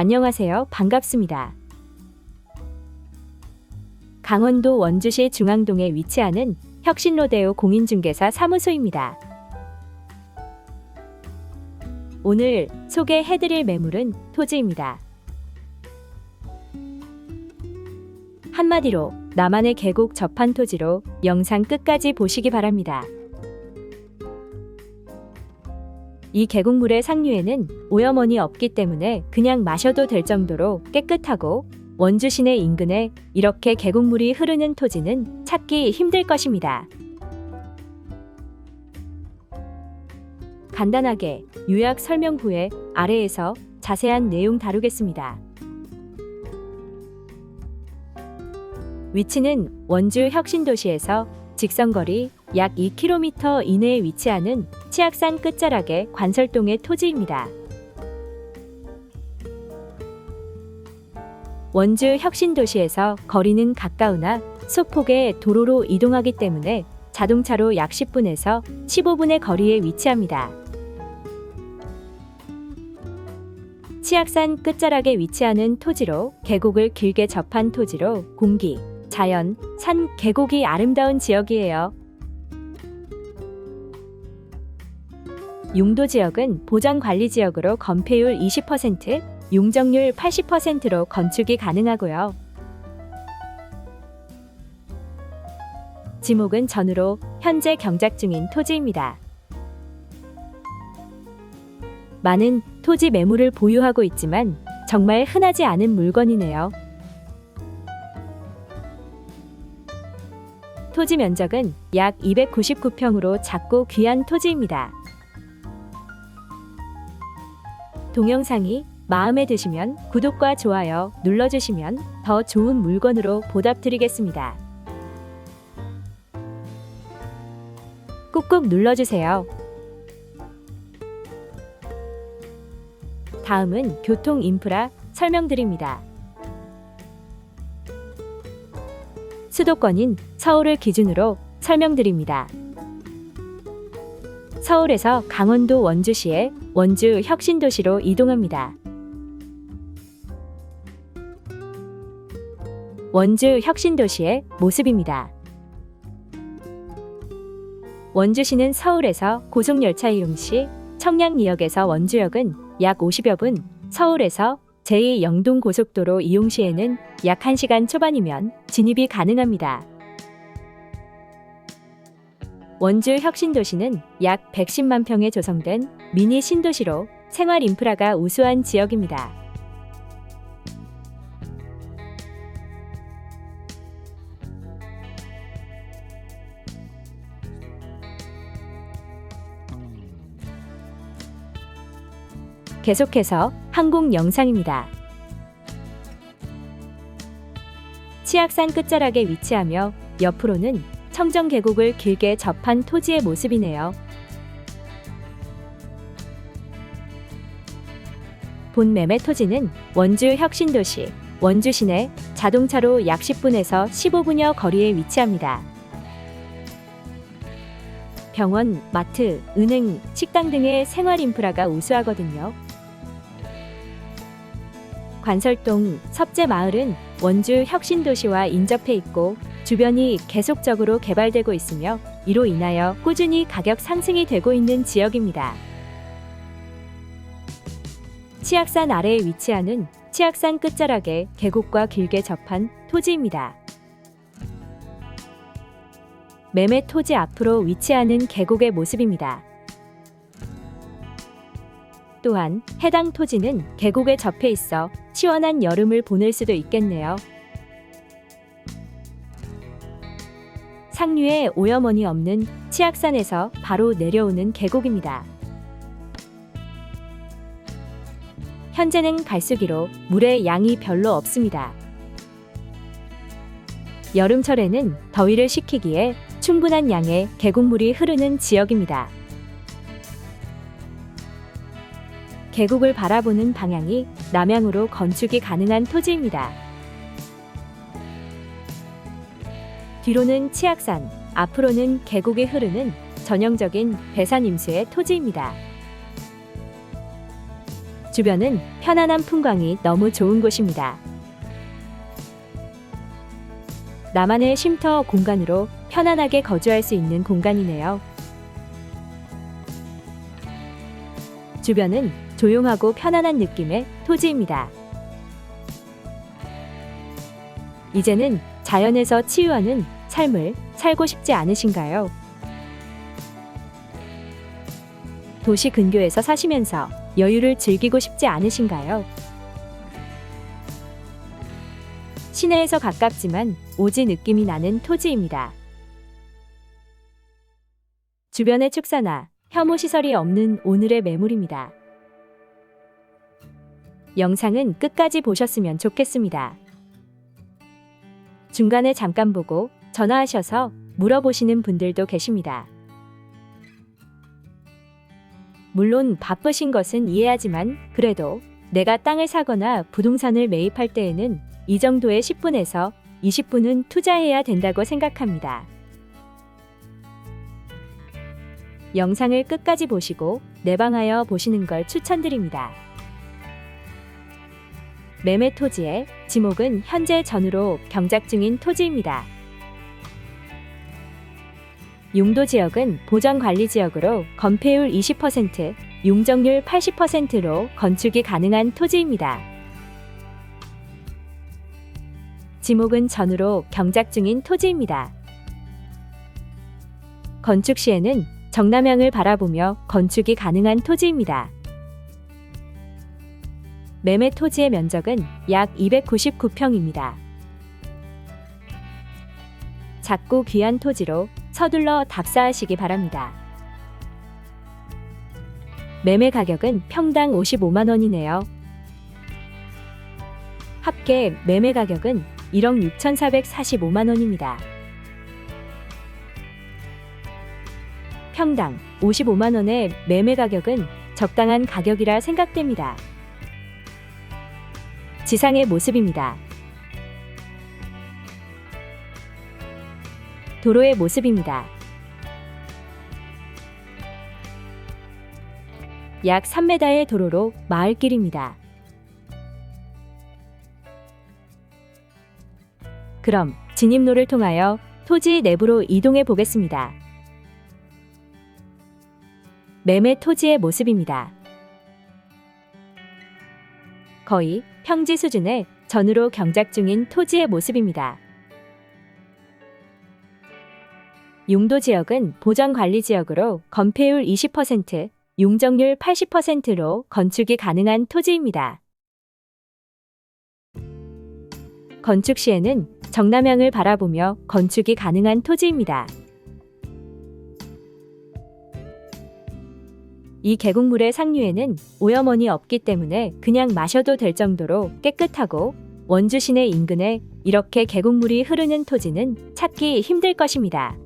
안녕하세요. 반갑습니다. 강원도 원주시 중앙동에 위치하는 혁신로데오 공인중개사 사무소입니다. 오늘 소개해드릴 매물은 토지입니다. 한마디로 나만의 계곡 접한 토지로 영상 끝까지 보시기 바랍니다. 이 계곡물의 상류에는 오염원이 없기 때문에 그냥 마셔도 될 정도로 깨끗하고 원주 시내 인근에 이렇게 계곡물이 흐르는 토지는 찾기 힘들 것입니다. 간단하게 요약 설명 후에 아래에서 자세한 내용 다루겠습니다. 위치는 원주 혁신도시에서 직선거리 약 2km 이내에 위치하는 치악산 끝자락의 관설동의 토지입니다. 원주 혁신도시에서 거리는 가까우나 소폭의 도로로 이동하기 때문에 자동차로 약 10분에서 15분의 거리에 위치합니다. 치악산 끝자락에 위치하는 토지로 계곡을 길게 접한 토지로 공기, 자연, 산, 계곡이 아름다운 지역이에요. 용도 지역은 보전 관리 지역으로 건폐율 20%, 용적률 80%로 건축이 가능하고요. 지목은 전으로 현재 경작 중인 토지입니다. 많은 토지 매물을 보유하고 있지만 정말 흔하지 않은 물건이네요. 토지 면적은 약 299평으로 작고 귀한 토지입니다. 동영상이 마음에 드시면 구독과 좋아요 눌러주시면 더 좋은 물건으로 보답드리겠습니다. 꾹꾹 눌러주세요. 다음은 교통 인프라 설명드립니다. 수도권인 서울을 기준으로 설명드립니다. 서울에서 강원도 원주시에 원주 혁신도시로 이동합니다. 원주 혁신도시의 모습입니다. 원주시는 서울에서 고속열차 이용 시 청량리역에서 원주역은 약 50여 분, 서울에서 제2 영동 고속도로 이용 시에는 약 1시간 초반이면 진입이 가능합니다. 원주 혁신도시는 약 110만 평에 조성된 미니 신도시로 생활 인프라가 우수한 지역입니다. 계속해서 항공 영상입니다. 치악산 끝자락에 위치하며 옆으로는 청정 계곡을 길게 접한 토지의 모습이네요. 본 매매 토지는 원주 혁신도시, 원주 시내 자동차로 약 10분에서 15분여 거리에 위치합니다. 병원, 마트, 은행, 식당 등의 생활 인프라가 우수하거든요. 관설동 섭제마을은 원주 혁신도시와 인접해 있고 주변이 계속적으로 개발되고 있으며 이로 인하여 꾸준히 가격 상승이 되고 있는 지역입니다. 치악산 아래에 위치하는 치악산 끝자락에 계곡과 길게 접한 토지입니다. 매매 토지 앞으로 위치하는 계곡의 모습입니다. 또한 해당 토지는 계곡에 접해 있어 시원한 여름을 보낼 수도 있겠네요. 상류에 오염원이 없는 치악산에서 바로 내려오는 계곡입니다. 현재는 갈수기로 물의 양이 별로 없습니다. 여름철에는 더위를 식히기에 충분한 양의 계곡물이 흐르는 지역입니다. 계곡을 바라보는 방향이 남향으로 건축이 가능한 토지입니다. 뒤로는 치악산, 앞으로는 계곡이 흐르는 전형적인 배산 임수의 토지입니다. 주변은 편안한 풍광이 너무 좋은 곳입니다. 나만의 쉼터 공간으로 편안하게 거주할 수 있는 공간이네요. 주변은 조용하고 편안한 느낌의 토지입니다. 이제는 자연에서 치유하는 삶을 살고 싶지 않으신가요? 도시 근교에서 사시면서 여유를 즐기고 싶지 않으신가요? 시내에서 가깝지만 오지 느낌이 나는 토지입니다. 주변의 축사나 혐오 시설이 없는 오늘의 매물입니다. 영상은 끝까지 보셨으면 좋겠습니다. 중간에 잠깐 보고 전화하셔서 물어보시는 분들도 계십니다. 물론 바쁘신 것은 이해하지만 그래도 내가 땅을 사거나 부동산을 매입할 때에는 이 정도의 10분에서 20분은 투자해야 된다고 생각합니다. 영상을 끝까지 보시고 내방하여 보시는 걸 추천드립니다. 매매 토지의 지목은 현재 전으로 경작 중인 토지입니다. 용도 지역은 보전 관리 지역으로 건폐율 20%, 용적률 80%로 건축이 가능한 토지입니다. 지목은 전으로 경작 중인 토지입니다. 건축 시에는 정남향을 바라보며 건축이 가능한 토지입니다. 매매 토지의 면적은 약 299평입니다. 작고 귀한 토지로 서둘러 답사하시기 바랍니다. 매매 가격은 평당 55만 원이네요. 합계 매매 가격은 1억 6,445만 원입니다. 평당 55만 원의 매매 가격은 적당한 가격이라 생각됩니다. 지상의 모습입니다. 도로의 모습입니다. 약 3m의 도로로 마을길입니다. 그럼 진입로를 통하여 토지 내부로 이동해 보겠습니다. 매매 토지의 모습입니다. 거의 평지 수준의 전으로 경작 중인 토지의 모습입니다. 용도 지역은 보전 관리 지역으로 건폐율 20%, 용적률 80%로 건축이 가능한 토지입니다. 건축 시에는 정남향을 바라보며 건축이 가능한 토지입니다. 이 계곡물의 상류에는 오염원이 없기 때문에 그냥 마셔도 될 정도로 깨끗하고 원주 시내 인근에 이렇게 계곡물이 흐르는 토지는 찾기 힘들 것입니다.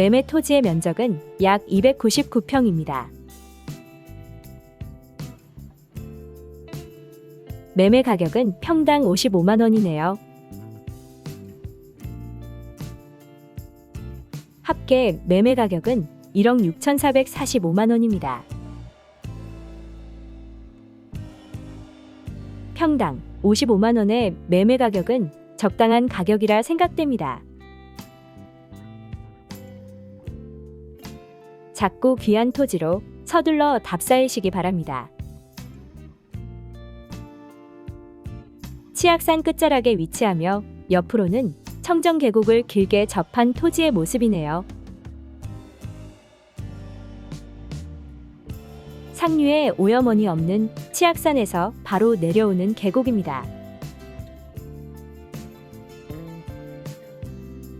매매 토지의 면적은 약 299평입니다. 매매 가격은 평당 55만 원이네요. 합계 매매 가격은 1억 6,445만 원입니다. 평당 55만 원의 매매 가격은 적당한 가격이라 생각됩니다. 작고 귀한 토지로 서둘러 답사하시기 바랍니다. 치악산 끝자락에 위치하며 옆으로는 청정 계곡을 길게 접한 토지의 모습이네요. 상류에 오염원이 없는 치악산에서 바로 내려오는 계곡입니다.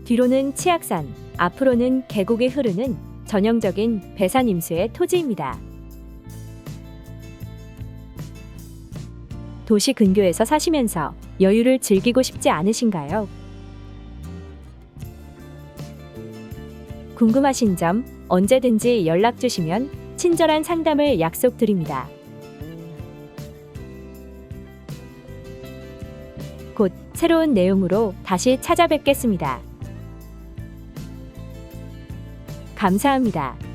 뒤로는 치악산, 앞으로는 계곡이 흐르는 전형적인 배산 임수의 토지입니다. 도시 근교에서 사시면서 여유를 즐기고 싶지 않으신가요? 궁금하신 점 언제든지 연락 주시면 친절한 상담을 약속드립니다. 곧 새로운 내용으로 다시 찾아뵙겠습니다. 감사합니다.